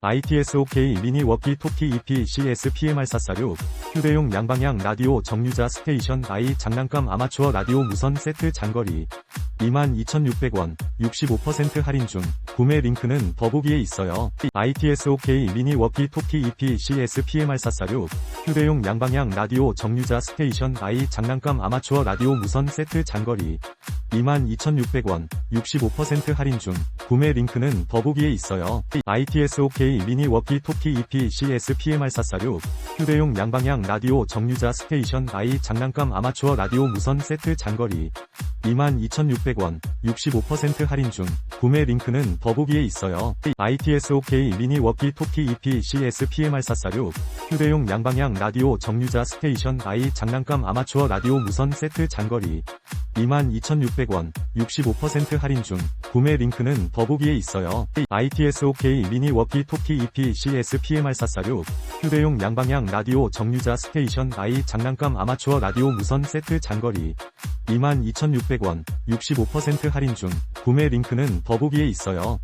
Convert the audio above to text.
ITS-OK 미니 워키 토키 EP CS PMR446 휴대용 양방향 라디오 정류자 스테이션 I 장난감 아마추어 라디오 무선 세트 장거리 22,600원 65% 할인 중 구매 링크는 더보기에 있어요. ITS-OK 미니 워키 토키 EP CS PMR446 휴대용 양방향 라디오 정류자 스테이션 I 장난감 아마추어 라디오 무선 세트 장거리 22,600원 65% 할인 중 구매 링크는 더보기에 있어요. ITS-OK 미니 워키 토키 EP CS PMR446 휴대용 양방향 라디오 정류자 스테이션 I 장난감 아마추어 라디오 무선 세트 장거리 22,600원 65% 할인 중 구매 링크는 더보기에 있어요. ITS-OK 미니 워키 토키 EP CS PMR446 휴대용 양방향 라디오 정류자 스테이션 I 장난감 아마추어 라디오 무선 세트 장거리 22,600원 65% 할인 중 구매 링크는 더보기에 있어요. ITS-OK 미니 워키 토키 EP CS PMR446 휴대용 양방향 라디오 정류자 스테이션 I 장난감 아마추어 라디오 무선 세트 장거리 22,600원 65% 할인 중 구매 링크는 더보기에 있어요.